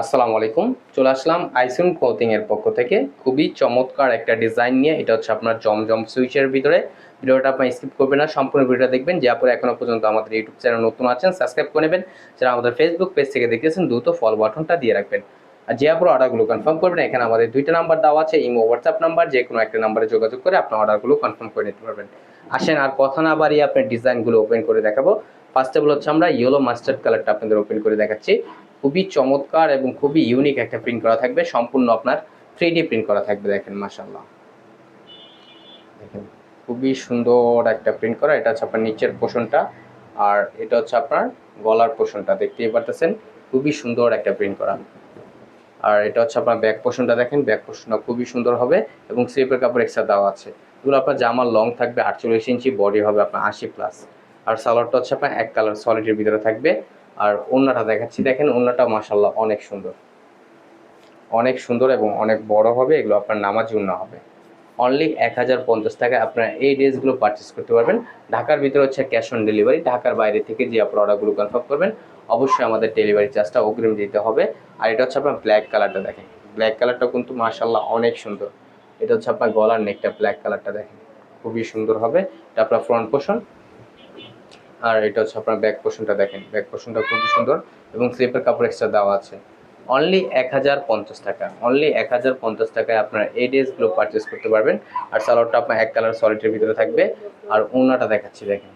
আসসালামু আলাইকুম। চলে আসলাম আইসুন ক্লোথিং এর পক্ষ থেকে। খুবই চমৎকার একটা ডিজাইন নিয়ে, এটা হচ্ছে আপনার জমজম সুইচের ভিতরে। ভিডিওটা আপনি স্কিপ করবেন না, সম্পূর্ণ ভিডিওটা দেখবেন। যে আপনারা এখনও পর্যন্ত আমাদের ইউটিউব চ্যানেল নতুন আছেন সাবস্ক্রাইব করে নেবেন। যারা আমাদের ফেসবুক পেজ থেকে দেখতেছেন, দ্রুত ফলো বাটনটা দিয়ে রাখবেন। আর যে আপনার অর্ডারগুলো কনফার্ম করবেন। এখানে আমাদের দুইটা নাম্বার দেওয়া আছে, ইমো হোয়াটসঅ্যাপ নাম্বার যে কোনো একটা নাম্বারে যোগাযোগ করে আপনার অর্ডারগুলো কনফার্ম করে নিতে পারবেন। আসেন, আর কথা না বাড়িয়ে আপনার ডিজাইনগুলো ওপেন করে দেখাবো। ফার্স্ট অফ অল হচ্ছে আমরা ইয়েলো মাস্টার্ড কালারটা আপনাদের ওপেন করে দেখাচ্ছি। খুবই চমৎকার এবং খুবই ইউনিক একটা প্রিন্ট করা থাকবে। সম্পূর্ণ আপনার থ্রি প্রিন্ট করা থাকবে দেখেন মাসাল্লাহ দেখেন, খুবই সুন্দর একটা প্রিন্ট করা। এটা হচ্ছে আপনার নিচের পোষণটা আর এটা হচ্ছে আপনার গলার পোষণটা। দেখতেই পারতেছেন, খুবই সুন্দর একটা প্রিন্ট করা। আর এটা হচ্ছে আপনার ব্যাক পোষণটা দেখেন ব্যাক পোষণটা খুবই সুন্দর হবে এবং স্লিপের কাপড় এক্সট্রা দেওয়া আছে। এগুলো আপনার জামার লং থাকবে, আটচল্লিশ ইঞ্চি বডি হবে আপনার আশি প্লাস আর সালোয়ারটা হচ্ছে আপনার এক কালার সলিডের ভিতরে থাকবে। আর ওন্নাটা দেখাচ্ছি। দেখেন, ওন্নাটা মাসাল্লাহ অনেক সুন্দর। অনেক সুন্দর এবং অনেক বড় হবে, এগুলো আপনার নামাজি উন্না হবে। অনলি এক হাজার পঞ্চাশ টাকায় আপনারা এই ড্রেসগুলো পারচেস করতে পারবেন। ঢাকার ভিতরে হচ্ছে ক্যাশ অন ডেলিভারি ঢাকার বাইরে থেকে যে আপনার অর্ডারগুলো কনফার্ম করবেন, অবশ্যই আমাদের ডেলিভারি চার্জটা অগ্রিম দিতে হবে। আর এটা হচ্ছে আপনার ব্ল্যাক কালারটা দেখেন। ব্ল্যাক কালারটা কিন্তু মাসাল্লাহ অনেক সুন্দর। এটা হচ্ছে আপনার গলার নেকটা ব্ল্যাক কালারটা দেখেন। খুবই সুন্দর হবে। এটা আপনার ফ্রন্ট পোর্শন আর এটা হচ্ছে আপনার ব্যাক পোর্শনটা দেখেন। ব্যাক পোর্শনটা খুবই সুন্দর এবং স্লিপের কাপড় এক্সট্রা দেওয়া আছে। অনলি এক হাজার পঞ্চাশ টাকা। অনলি এক হাজার পঞ্চাশ টাকায় আপনারা এই ড্রেসগুলো পারচেস করতে পারবেন। আর সালোয়ারটা আপনার এক কালার সলিডের ভিতরে থাকবে। আর ওনাটা দেখাচ্ছি দেখেন।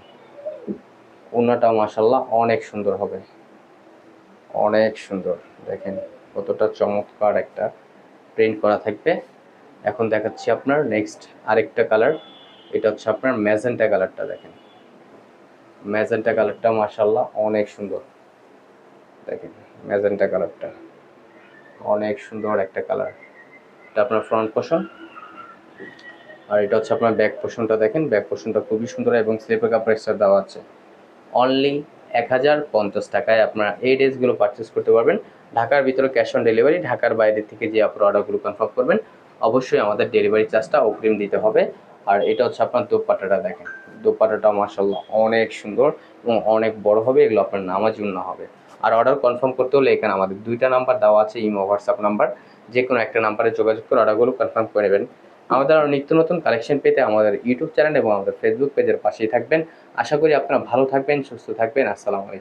ওনাটা মাসাল্লাহ অনেক সুন্দর হবে। অনেক সুন্দর। দেখেন কতটা চমৎকার একটা প্রিন্ট করা থাকবে। এখন দেখাচ্ছি আপনার নেক্সট আরেকটা কালার এটা হচ্ছে আপনার ম্যাজেন্টা কালারটা দেখেন। ম্যাজেন্টা কালারটা মাসাল্লাহ অনেক সুন্দর। দেখেন ম্যাজেন্টা কালারটা, অনেক সুন্দর একটা কালার। এটা আপনার ফ্রন্ট পোর্শন আর এটা হচ্ছে আপনার ব্যাক পোর্শনটা দেখেন। ব্যাক পোর্শনটা খুবই সুন্দর এবং স্লিপের কাপড় এক্সট্রা দেওয়া আছে। অনলি এক হাজার পঞ্চাশ টাকায় আপনারা এই ড্রেসগুলো পারচেস করতে পারবেন। ঢাকার ভিতরে ক্যাশ অন ডেলিভারি ঢাকার বাইরে থেকে যে আপনার অর্ডারগুলো কনফার্ম করবেন, অবশ্যই আমাদের ডেলিভারি চার্জটা অগ্রিম দিতে হবে। আর এটা হচ্ছে আপনার দোপাটাটা দেখেন। দোপাটাটা মাসাল্লাহ অনেক সুন্দর এবং অনেক বড় হবে, এগুলো আপনার নামাজ না হবে। আর অর্ডার কনফার্ম করতে হলে এখানে আমাদের দুইটা নাম্বার দেওয়া আছে ইমো হোয়াটসঅ্যাপ নাম্বার যে কোনো একটা নাম্বারে যোগাযোগ করে অর্ডারগুলো কনফার্ম করে নেবেন। আমাদের আরও নিত্য নতুন কালেকশন পেতে আমাদের ইউটিউব চ্যানেল এবং আমাদের ফেসবুক পেজের পাশেই থাকবেন। আশা করি আপনারা ভালো থাকবেন, সুস্থ থাকবেন। আসসালামু আলাইকুম।